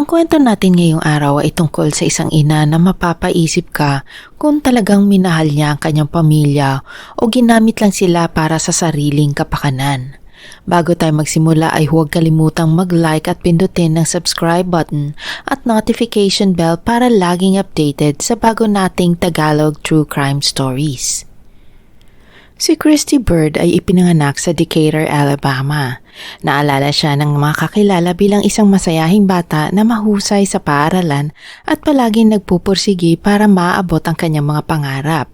Ang kwento natin ngayong araw ay tungkol sa isang ina na mapapaisip ka kung talagang minahal niya ang kanyang pamilya o ginamit lang sila para sa sariling kapakanan. Bago tayo magsimula ay huwag kalimutang mag-like at pindutin ng subscribe button at notification bell para laging updated sa bago nating Tagalog True Crime Stories. Si Christy Bird ay ipinanganak sa Decatur, Alabama. Naalala siya ng mga kakilala bilang isang masayahing bata na mahusay sa paaralan at palaging nagpupursigi para maabot ang kanyang mga pangarap.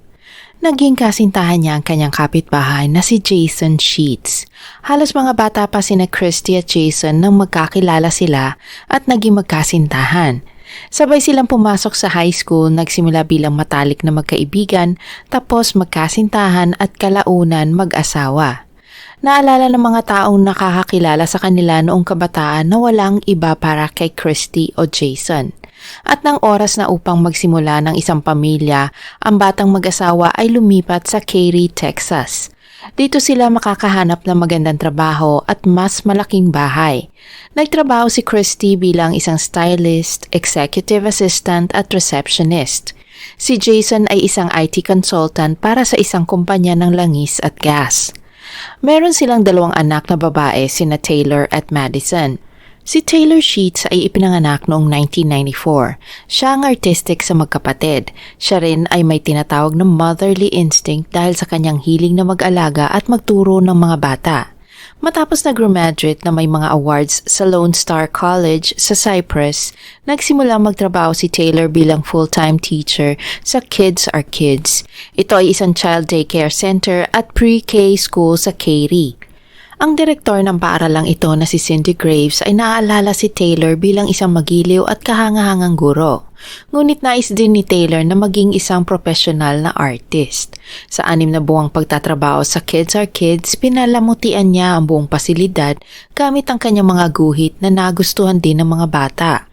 Naging kasintahan niya ang kanyang kapitbahay na si Jason Sheets. Halos mga bata pa sina Christy at Jason nang magkakilala sila at naging magkasintahan. Sabay silang pumasok sa high school, nagsimula bilang matalik na magkaibigan, tapos magkasintahan at kalaunan mag-asawa. Naalala ng mga taong nakakakilala sa kanila noong kabataan na walang iba para kay Christy o Jason. At nang oras na upang magsimula ng isang pamilya, ang batang mag-asawa ay lumipat sa Katy, Texas. Dito sila makakahanap ng magandang trabaho at mas malaking bahay. Nagtrabaho si Christy bilang isang stylist, executive assistant at receptionist. Si Jason ay isang IT consultant para sa isang kumpanya ng langis at gas. Meron silang dalawang anak na babae, sina Taylor at Madison. Si Taylor Sheets ay ipinanganak noong 1994. Siya ang artistic sa magkapatid. Siya rin ay may tinatawag na motherly instinct dahil sa kanyang hiling na mag-alaga at magturo ng mga bata. Matapos nag-graduate na may mga awards sa Lone Star College sa Cyprus, nagsimula magtrabaho si Taylor bilang full-time teacher sa Kids Are Kids. Ito ay isang child daycare center at pre-K school sa Katy. Ang direktor ng paaralang ito na si Cindy Graves ay naaalala si Taylor bilang isang magiliw at kahangahangang guro. Ngunit nais din ni Taylor na maging isang profesional na artist. Sa anim na buwang pagtatrabaho sa Kids Are Kids, pinalamutian niya ang buong pasilidad gamit ang kanyang mga guhit na nagustuhan din ng mga bata.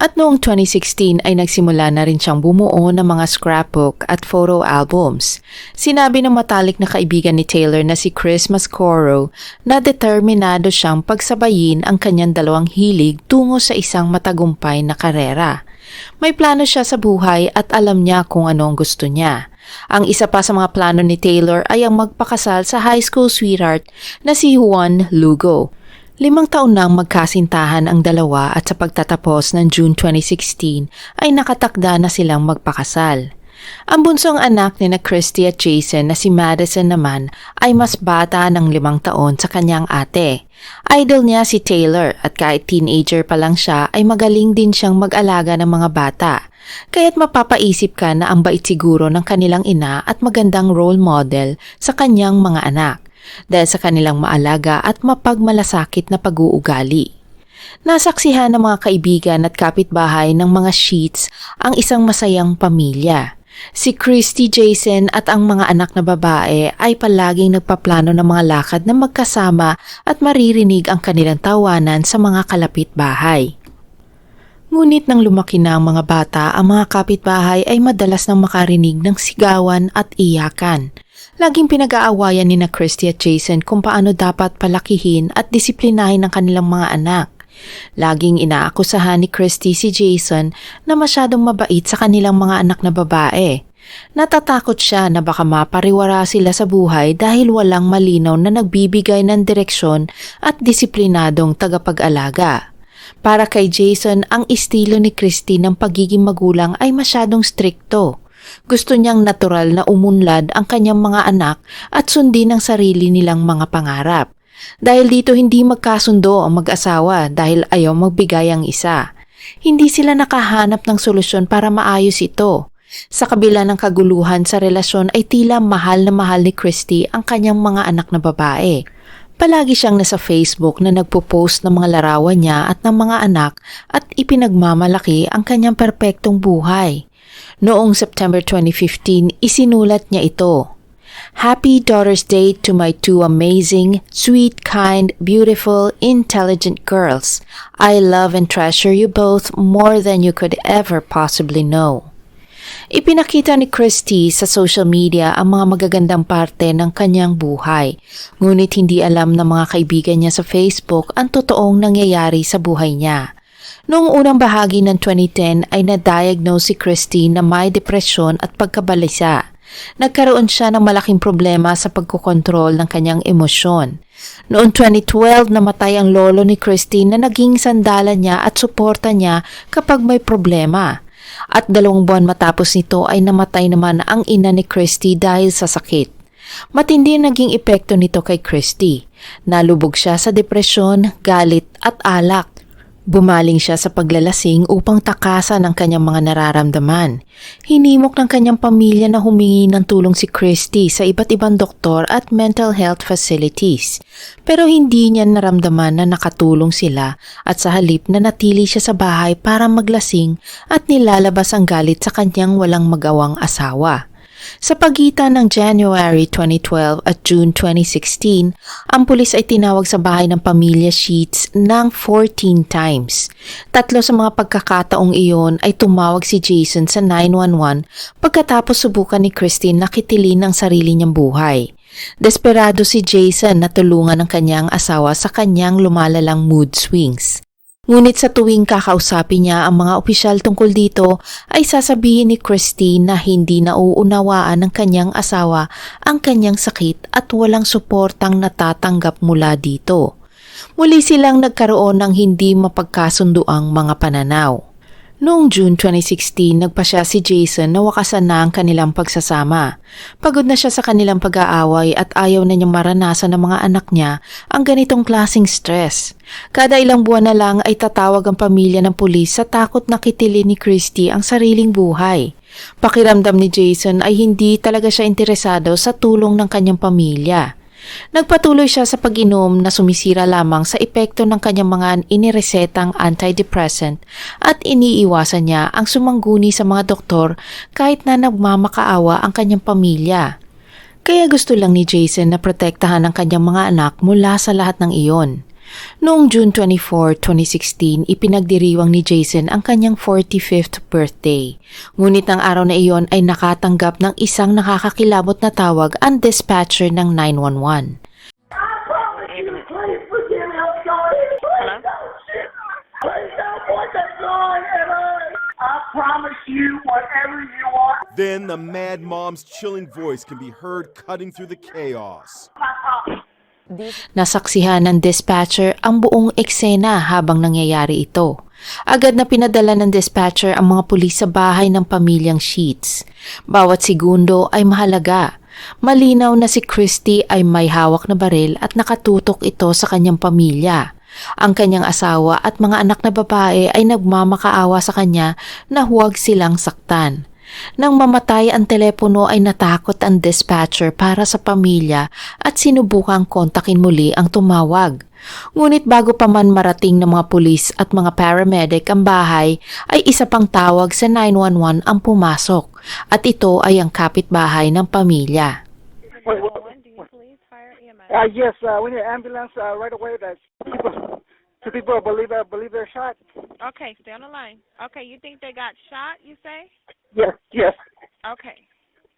At noong 2016 ay nagsimula na rin siyang bumuo ng mga scrapbook at photo albums. Sinabi ng matalik na kaibigan ni Taylor na si Chris Mascoro na determinado siyang pagsabayin ang kanyang dalawang hilig tungo sa isang matagumpay na karera. May plano siya sa buhay at alam niya kung ano ang gusto niya. Ang isa pa sa mga plano ni Taylor ay ang magpakasal sa high school sweetheart na si Juan Lugo. Limang taon nang magkasintahan ang dalawa at sa pagtatapos ng June 2016 ay nakatakda na silang magpakasal. Ang bunsong anak ni na Christy at Jason na si Madison naman ay mas bata ng limang taon sa kanyang ate. Idol niya si Taylor at kahit teenager pa lang siya ay magaling din siyang mag-alaga ng mga bata. Kaya't mapapaisip ka na ang bait siguro ng kanilang ina at magandang role model sa kanyang mga anak dahil sa kanilang maalaga at mapagmalasakit na pag-uugali. Nasaksihan ng mga kaibigan at kapitbahay ng mga sheets ang isang masayang pamilya. Si Christy Jason at ang mga anak na babae ay palaging nagpaplano ng mga lakad na magkasama at maririnig ang kanilang tawanan sa mga kalapit bahay. Ngunit nang lumaki na ang mga bata, ang mga kapitbahay ay madalas nang makarinig ng sigawan at iyakan. Laging pinag-aawayan ni na Christy at Jason kung paano dapat palakihin at disiplinahin ang kanilang mga anak. Laging inaakusahan ni Christy si Jason na masyadong mabait sa kanilang mga anak na babae. Natatakot siya na baka mapariwara sila sa buhay dahil walang malinaw na nagbibigay ng direksyon at disiplinadong tagapag-alaga. Para kay Jason, ang estilo ni Christy ng pagiging magulang ay masyadong strikto. Gusto niyang natural na umunlad ang kanyang mga anak at sundin ang sarili nilang mga pangarap. Dahil dito hindi magkasundo ang mag-asawa dahil ayaw magbigay ang isa. Hindi sila nakahanap ng solusyon para maayos ito. Sa kabila ng kaguluhan sa relasyon ay tila mahal na mahal ni Christy ang kanyang mga anak na babae. Palagi siyang nasa Facebook na nagpo-post ng mga larawan niya at ng mga anak at ipinagmamalaki ang kanyang perpektong buhay. Noong September 2015, isinulat niya ito. Happy Daughter's Day to my two amazing, sweet, kind, beautiful, intelligent girls. I love and treasure you both more than you could ever possibly know. Ipinakita ni Christy sa social media ang mga magagandang parte ng kanyang buhay, ngunit hindi alam ng mga kaibigan niya sa Facebook ang totoong nangyayari sa buhay niya. Noong unang bahagi ng 2010 ay na-diagnose si Christy na may depresyon at pagkabalisa. Nagkaroon siya ng malaking problema sa pagkokontrol ng kanyang emosyon. Noong 2012, namatay ang lolo ni Christy na naging sandala niya at suporta niya kapag may problema. At dalawang buwan matapos nito ay namatay naman ang ina ni Christy dahil sa sakit. Matindi naging epekto nito kay Christy. Nalubog siya sa depresyon, galit at alak. Bumaling siya sa paglalasing upang takasan ang kanyang mga nararamdaman. Hinimok ng kanyang pamilya na humingi ng tulong si Christy sa iba't ibang doktor at mental health facilities. Pero hindi niya naramdaman na nakatulong sila at sa halip na natili siya sa bahay para maglasing at nilalabas ang galit sa kanyang walang magawang asawa. Sa pagitan ng January 2012 at June 2016, ang pulis ay tinawag sa bahay ng pamilya Sheets ng 14 times. Tatlo sa mga pagkakataong iyon ay tumawag si Jason sa 911 pagkatapos subukan ni Christine na kitilin ang sarili niyang buhay. Desperado si Jason na tulungan ng kanyang asawa sa kanyang lumalalang mood swings. Ngunit sa tuwing kakausapin niya ang mga opisyal tungkol dito, ay sasabihin ni Christine na hindi nauunawaan ng kanyang asawa ang kanyang sakit at walang suportang natatanggap mula dito. Muli silang nagkaroon ng hindi mapagkasunduang mga pananaw. Noong June 2016, nagpa siya si Jason na wakasan na ang kanilang pagsasama. Pagod na siya sa kanilang pag-aaway at ayaw na niyang maranasan ng mga anak niya ang ganitong klasing stress. Kada ilang buwan na lang ay tatawag ang pamilya ng pulis sa takot na kitilin ni Christy ang sariling buhay. Pakiramdam ni Jason ay hindi talaga siya interesado sa tulong ng kanyang pamilya. Nagpatuloy siya sa pag-inom na sumisira lamang sa epekto ng kanyang mga iniresetang antidepressant at iniiwasan niya ang sumangguni sa mga doktor kahit na nagmamakaawa ang kanyang pamilya. Kaya gusto lang ni Jason na protektahan ang kanyang mga anak mula sa lahat ng iyon. Noong June 24, 2016, ipinagdiriwang ni Jason ang kanyang 45th birthday. Ngunit ang araw na iyon ay nakatanggap ng isang nakakakilabot na tawag ang dispatcher ng 911. I promise you, please forgive me. I'm sorry. Please don't shoot. Please don't point that gun at us. I promise you, whatever you want, Then the mad mom's chilling voice can be heard cutting through the chaos. Nasaksihan ng dispatcher ang buong eksena habang nangyayari ito. Agad na pinadala ng dispatcher ang mga pulis sa bahay ng pamilyang Sheets. Bawat segundo ay mahalaga. Malinaw na si Christy ay may hawak na baril at nakatutok ito sa kanyang pamilya. Ang kanyang asawa at mga anak na babae ay nagmamakaawa sa kanya na huwag silang saktan. Nang mamatay ang telepono ay natakot ang dispatcher para sa pamilya at sinubukang kontakin muli ang tumawag. Ngunit bago pa man marating ng mga pulis at mga paramedic ang bahay, ay isa pang tawag sa 911 ang pumasok at ito ay ang kapitbahay ng pamilya. EMS? Uh, yes, uh, we need an ambulance uh, right away. That people, two people believe uh, believe they're shot. Okay, stay on the line. Okay, you think they got shot, you say? Yes, yes. Okay.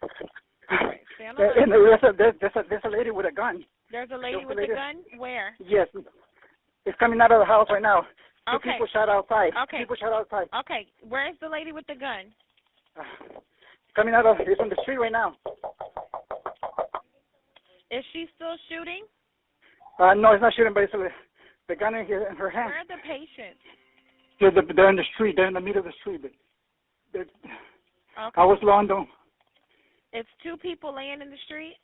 All right, stay on the line. And there's a there's, there's a there's a lady with a gun. There's a lady there's with a lady. gun? Where? Yes, it's coming out of the house right now. Two Okay. people shot outside. Okay. Two people shot outside. Okay, where's the lady with the gun? Uh, coming out of it's on the street right now. Is she still shooting? Uh, no, it's not shooting, but it's a, the gun in, here, in her hand. Where are the patients? They're, the- they're in the street. They're in the middle of the street. But they're- Okay. I was London. It's two people laying in the street?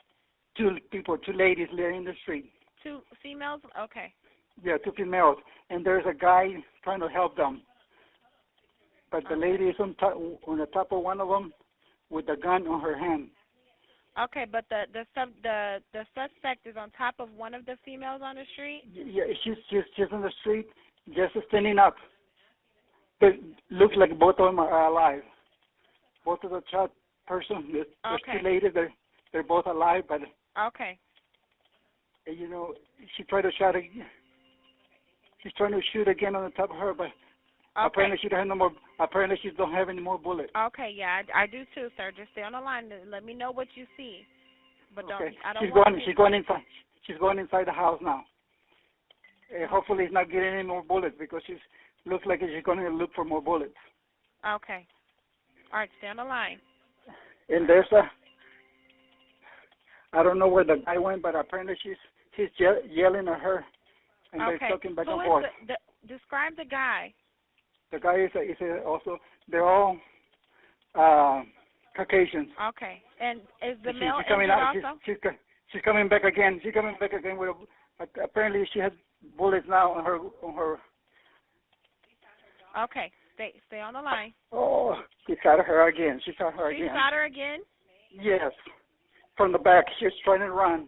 Two people, two ladies laying in the street. Two females? Okay. Yeah, two females, and there's a guy trying to help them. But the lady is on top, on the top of one of them, with the gun on her hand. Okay, but the the sub the the suspect is on top of one of the females on the street? Yeah, she's she's she's on the street, just standing up. But looks like both of them are alive. Both of the shot person, the, the Okay. two ladies, they're they're both alive. But Okay. you know, she tried to shot again. She's trying to shoot again on the top of her, but Okay. apparently she don't have no more. Apparently she don't have any more bullets. Okay, yeah, I, I do too, sir. Just stay on the line and let me know what you see. But don't Okay. I don't she's going. She's going inside. She's going inside the house now. Uh, hopefully, it's not getting any more bullets because she's Looks like she's going to look for more bullets. Okay. All right, stay on the line. And there's a, I don't know where the guy went, but apparently she's he's ye- yelling at her, and okay. they're talking back Who and forth. the, the, describe the guy. The guy is, a, is a also they're all uh, Caucasians. Okay. And is the male she's coming out. She's, also? she's co- she's coming back again. She's coming back again with. A, apparently, she has bullets now on her on her. Okay. Stay stay on the line. Oh, she shot her again. She shot her She again. shot her again? Yes, from the back. She's trying to run.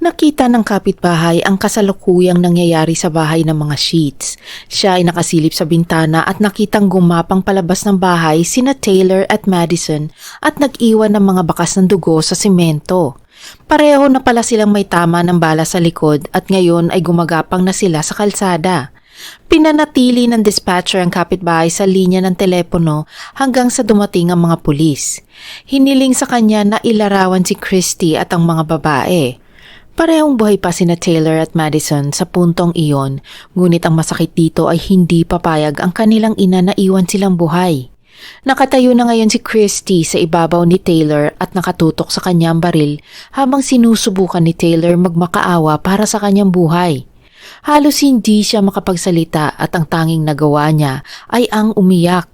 Nakita ng kapitbahay ang kasalukuyang nangyayari sa bahay ng mga sheets. Siya ay nakasilip sa bintana at nakitang gumapang palabas ng bahay sina Taylor at Madison at nag-iwan ng mga bakas ng dugo sa simento. Pareho na pala silang may tama ng bala sa likod at ngayon ay gumagapang na sila sa kalsada. Pinanatili ng dispatcher ang kapitbahay sa linya ng telepono hanggang sa dumating ang mga pulis. Hiniling sa kanya na ilarawan si Christy at ang mga babae. Parehong buhay pa sina Taylor at Madison sa puntong iyon, ngunit ang masakit dito ay hindi papayag ang kanilang ina na iwan silang buhay. Nakatayo na ngayon si Christy sa ibabaw ni Taylor at nakatutok sa kanyang baril habang sinusubukan ni Taylor magmakaawa para sa kanyang buhay. Halos hindi siya makapagsalita at ang tanging nagawa niya ay ang umiyak.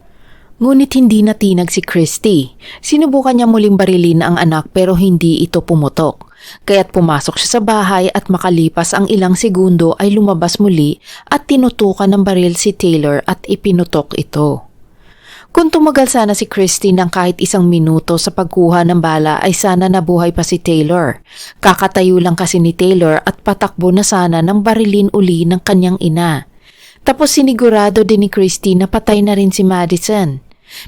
Ngunit hindi natinag si Christy. Sinubukan niya muling barilin ang anak pero hindi ito pumutok. Kaya't pumasok siya sa bahay at makalipas ang ilang segundo ay lumabas muli at tinutukan ng baril si Taylor at ipinutok ito. Kung tumagal sana si Christy ng kahit isang minuto sa pagkuha ng bala ay sana nabuhay pa si Taylor. Kakatayo lang kasi ni Taylor at patakbo na sana ng barilin uli ng kanyang ina. Tapos sinigurado din ni Christy na patay na rin si Madison.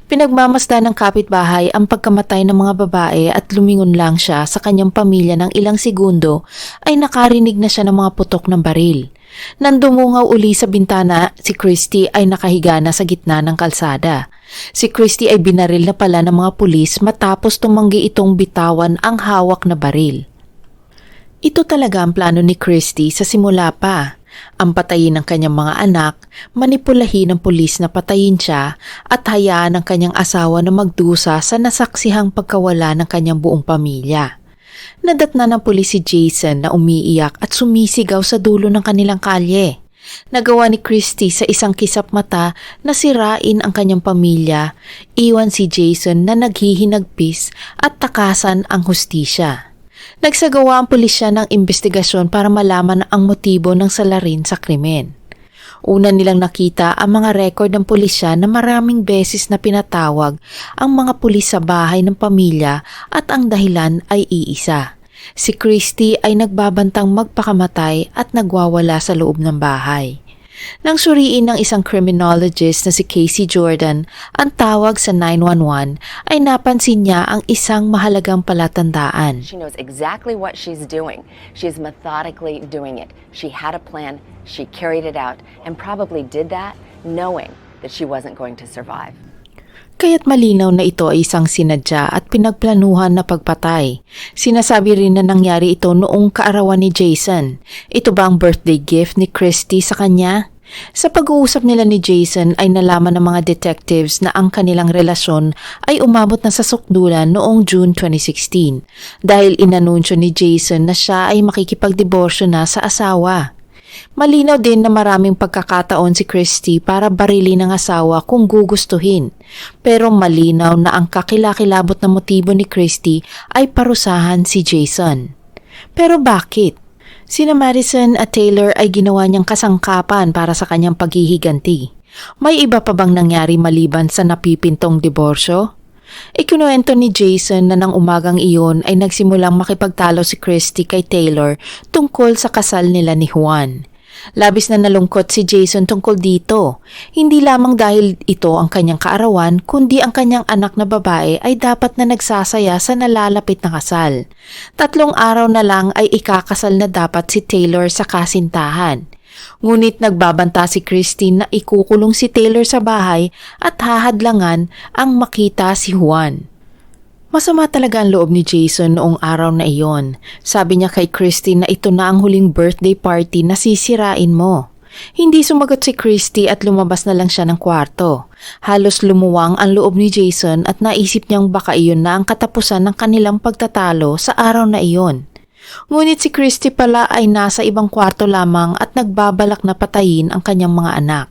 Pinagmamasdan ng kapitbahay ang pagkamatay ng mga babae at lumingon lang siya sa kanyang pamilya ng ilang segundo ay nakarinig na siya ng mga putok ng baril. Nang dumungaw uli sa bintana, si Christy ay nakahiga na sa gitna ng kalsada. Si Christy ay binaril na pala ng mga pulis matapos tumanggi itong bitawan ang hawak na baril. Ito talaga ang plano ni Christy sa simula pa. Ang patayin ng kanyang mga anak, manipulahin ng pulis na patayin siya at hayaan ang kanyang asawa na magdusa sa nasaksihang pagkawala ng kanyang buong pamilya. Nadatna ng pulis si Jason na umiiyak at sumisigaw sa dulo ng kanilang kalye. Nagawa ni Christy sa isang kisap mata na sirain ang kanyang pamilya, iwan si Jason na naghihinagpis at takasan ang hustisya. Nagsagawa ang pulisya ng investigasyon para malaman ang motibo ng salarin sa krimen. Una nilang nakita ang mga record ng pulisya na maraming beses na pinatawag ang mga pulis sa bahay ng pamilya at ang dahilan ay iisa. Si Christy ay nagbabantang magpakamatay at nagwawala sa loob ng bahay. Nang suriin ng isang criminologist na si Casey Jordan ang tawag sa 911 ay napansin niya ang isang mahalagang palatandaan. She knows exactly what she's doing. She's methodically doing it. She had a plan, she carried it out, and probably did that knowing that she wasn't going to survive. Kaya't malinaw na ito ay isang sinadya at pinagplanuhan na pagpatay. Sinasabi rin na nangyari ito noong kaarawan ni Jason. Ito ba ang birthday gift ni Christy sa kanya? Sa pag-uusap nila ni Jason ay nalaman ng mga detectives na ang kanilang relasyon ay umabot na sa sukdulan noong June 2016 dahil inanunsyo ni Jason na siya ay makikipagdiborsyo na sa asawa. Malinaw din na maraming pagkakataon si Christy para barili ng asawa kung gugustuhin. Pero malinaw na ang kakilakilabot na motibo ni Christy ay parusahan si Jason. Pero bakit? Sina Madison at Taylor ay ginawa niyang kasangkapan para sa kanyang paghihiganti. May iba pa bang nangyari maliban sa napipintong diborsyo? Ikinuwento ni Jason na nang umagang iyon ay nagsimulang makipagtalo si Christy kay Taylor tungkol sa kasal nila ni Juan. Labis na nalungkot si Jason tungkol dito. Hindi lamang dahil ito ang kanyang kaarawan, kundi ang kanyang anak na babae ay dapat na nagsasaya sa nalalapit na kasal. Tatlong araw na lang ay ikakasal na dapat si Taylor sa kasintahan. Ngunit nagbabanta si Christine na ikukulong si Taylor sa bahay at hahadlangan ang makita si Juan. Masama talaga ang loob ni Jason noong araw na iyon. Sabi niya kay Christine na ito na ang huling birthday party na sisirain mo. Hindi sumagot si Christy at lumabas na lang siya ng kwarto. Halos lumuwang ang loob ni Jason at naisip niyang baka iyon na ang katapusan ng kanilang pagtatalo sa araw na iyon. Ngunit si Christy pala ay nasa ibang kwarto lamang at nagbabalak na patayin ang kanyang mga anak.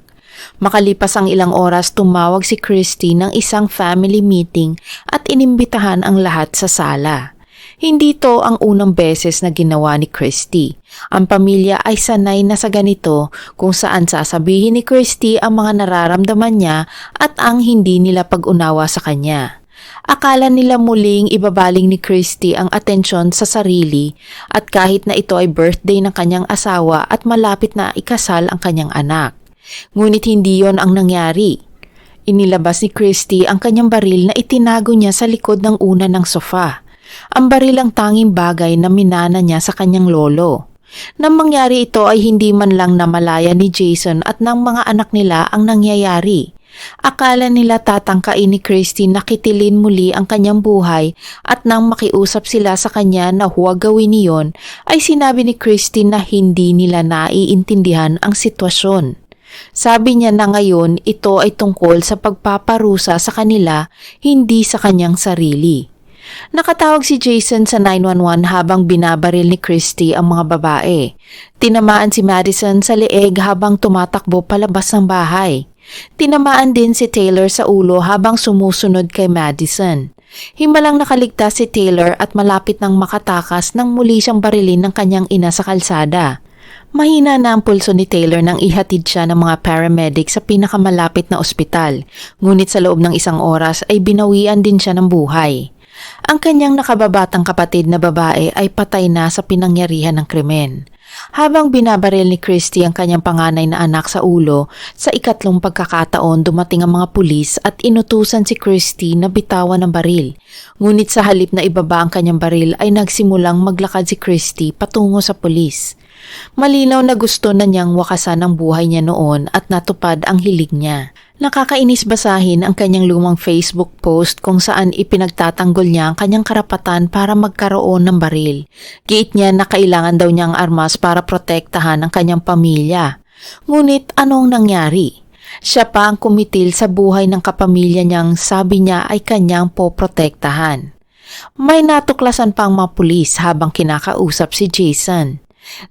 Makalipas ang ilang oras tumawag si Christy ng isang family meeting at inimbitahan ang lahat sa sala. Hindi to ang unang beses na ginawa ni Christy. Ang pamilya ay sanay na sa ganito kung saan sasabihin ni Christy ang mga nararamdaman niya at ang hindi nila pag-unawa sa kanya. Akala nila muling ibabaling ni Christy ang atensyon sa sarili at kahit na ito ay birthday ng kanyang asawa at malapit na ikasal ang kanyang anak. Ngunit hindi yon ang nangyari. Inilabas ni Christy ang kanyang baril na itinago niya sa likod ng una ng sofa. Ang baril ang tanging bagay na minana niya sa kanyang lolo. Nang mangyari ito ay hindi man lang namalaya ni Jason at ng mga anak nila ang nangyayari. Akala nila tatangkain ni Christy na kitilin muli ang kanyang buhay at nang makiusap sila sa kanya na huwag gawin niyon ay sinabi ni Christy na hindi nila naiintindihan ang sitwasyon. Sabi niya na ngayon ito ay tungkol sa pagpaparusa sa kanila, hindi sa kanyang sarili. Nakatawag si Jason sa 911 habang binabaril ni Christy ang mga babae. Tinamaan si Madison sa leeg habang tumatakbo palabas ng bahay. Tinamaan din si Taylor sa ulo habang sumusunod kay Madison. Himalang nakaligtas si Taylor at malapit nang makatakas nang muli siyang barilin ng kanyang ina sa kalsada. Mahina na ang pulso ni Taylor nang ihatid siya ng mga paramedic sa pinakamalapit na ospital, ngunit sa loob ng isang oras ay binawian din siya ng buhay. Ang kanyang nakababatang kapatid na babae ay patay na sa pinangyarihan ng krimen. Habang binabaril ni Christy ang kanyang panganay na anak sa ulo, sa ikatlong pagkakataon dumating ang mga pulis at inutusan si Christy na bitawan ng baril. Ngunit sa halip na ibaba ang kanyang baril ay nagsimulang maglakad si Christy patungo sa pulis. Malinaw na gusto na niyang wakasan ang buhay niya noon at natupad ang hilig niya. Nakakainis basahin ang kanyang lumang Facebook post kung saan ipinagtatanggol niya ang kanyang karapatan para magkaroon ng baril. Giit niya na kailangan daw niya ang armas para protektahan ang kanyang pamilya. Ngunit anong nangyari? Siya pa ang kumitil sa buhay ng kapamilya niyang sabi niya ay kanyang poprotektahan. May natuklasan pa ang mga pulis habang kinakausap si Jason.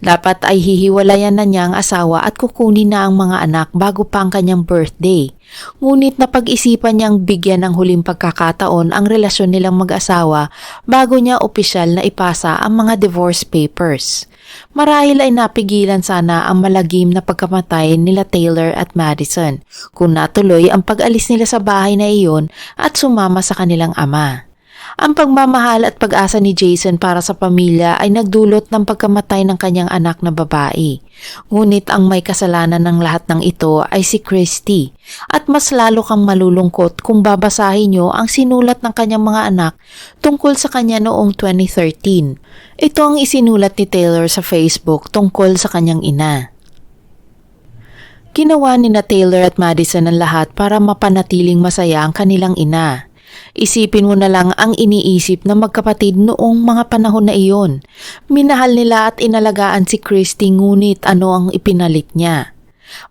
Dapat ay hihiwalayan na niya ang asawa at kukunin na ang mga anak bago pa ang kanyang birthday. Ngunit napag-isipan niyang bigyan ng huling pagkakataon ang relasyon nilang mag-asawa bago niya opisyal na ipasa ang mga divorce papers. Marahil ay napigilan sana ang malagim na pagkamatay nila Taylor at Madison kung natuloy ang pag-alis nila sa bahay na iyon at sumama sa kanilang ama. Ang pagmamahal at pag-asa ni Jason para sa pamilya ay nagdulot ng pagkamatay ng kanyang anak na babae. Ngunit ang may kasalanan ng lahat ng ito ay si Christy at mas lalo kang malulungkot kung babasahin niyo ang sinulat ng kanyang mga anak tungkol sa kanya noong 2013. Ito ang isinulat ni Taylor sa Facebook tungkol sa kanyang ina. Ginawa ni na Taylor at Madison ang lahat para mapanatiling masaya ang kanilang ina. Isipin mo na lang ang iniisip ng magkapatid noong mga panahon na iyon. Minahal nila at inalagaan si Christy ngunit ano ang ipinalit niya.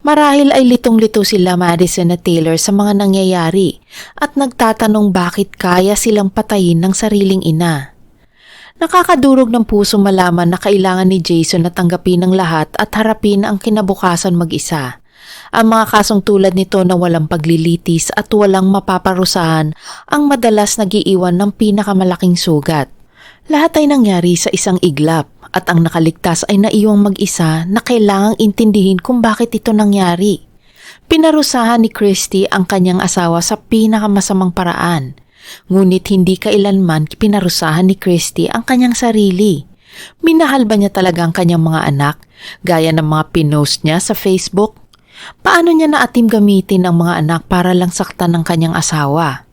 Marahil ay litong-lito sila Madison at Taylor sa mga nangyayari at nagtatanong bakit kaya silang patayin ng sariling ina. Nakakadurog ng puso malaman na kailangan ni Jason na tanggapin ang lahat at harapin ang kinabukasan mag-isa. Ang mga kasong tulad nito na walang paglilitis at walang mapaparusahan ang madalas nagiiwan ng pinakamalaking sugat. Lahat ay nangyari sa isang iglap at ang nakaligtas ay naiwang mag-isa na kailangang intindihin kung bakit ito nangyari. Pinarusahan ni Christy ang kanyang asawa sa pinakamasamang paraan. Ngunit hindi kailanman pinarusahan ni Christy ang kanyang sarili. Minahal ba niya talaga ang kanyang mga anak gaya ng mga pinost niya sa Facebook? Paano niya naatim gamitin ang mga anak para lang saktan ng kanyang asawa?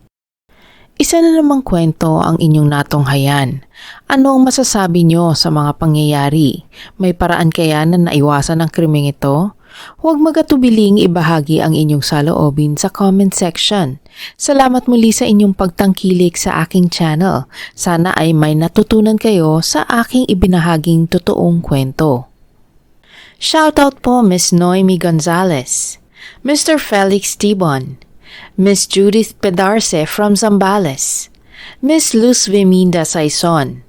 Isa na namang kwento ang inyong natunghayan. Ano ang masasabi niyo sa mga pangyayari? May paraan kaya na naiwasan ang krimeng ito? Huwag magatubiling ibahagi ang inyong saloobin sa comment section. Salamat muli sa inyong pagtangkilik sa aking channel. Sana ay may natutunan kayo sa aking ibinahaging totoong kwento. Shoutout po Miss Noemi Gonzalez, Mr. Felix Tibon, Miss Judith Pedarce from Zambales, Miss Luz Viminda Saison,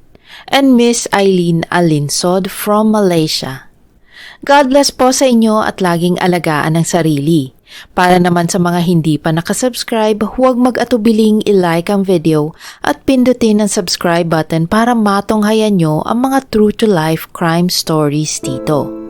and Miss Eileen Alinsod from Malaysia. God bless po sa inyo at laging alagaan ang sarili. Para naman sa mga hindi pa nakasubscribe, huwag mag-atubiling i-like ang video at pindutin ang subscribe button para matunghayan nyo ang mga true-to-life crime stories dito.